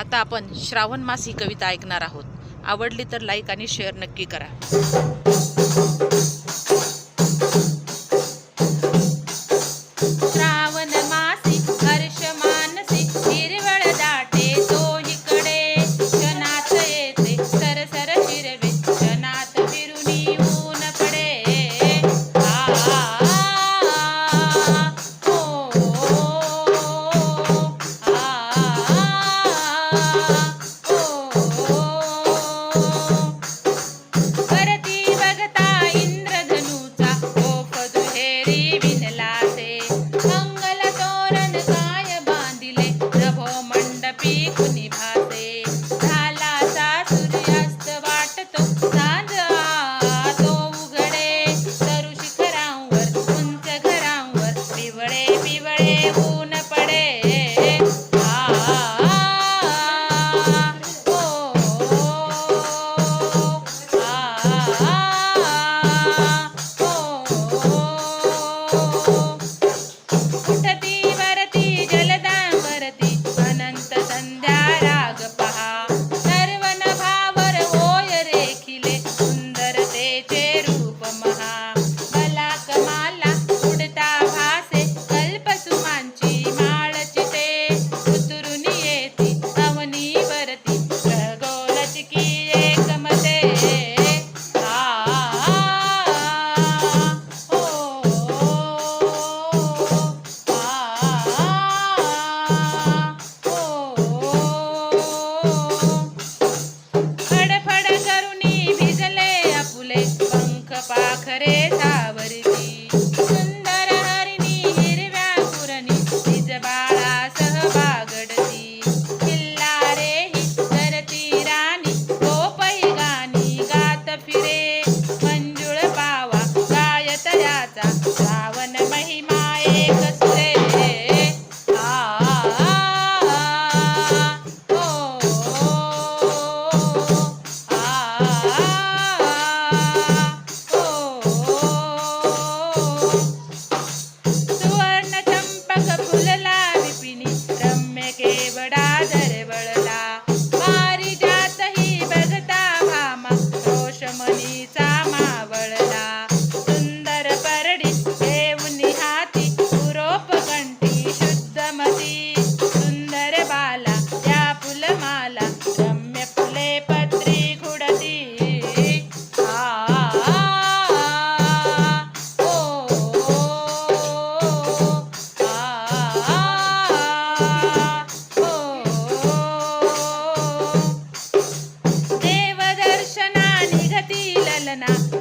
आता आपण श्रावण मास ही कविता ऐकणार आहोत. आवडली तर लाईक आणि शेअर नक्की करा. જીવડે બીવડે ઉન রেড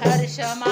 హర్షమా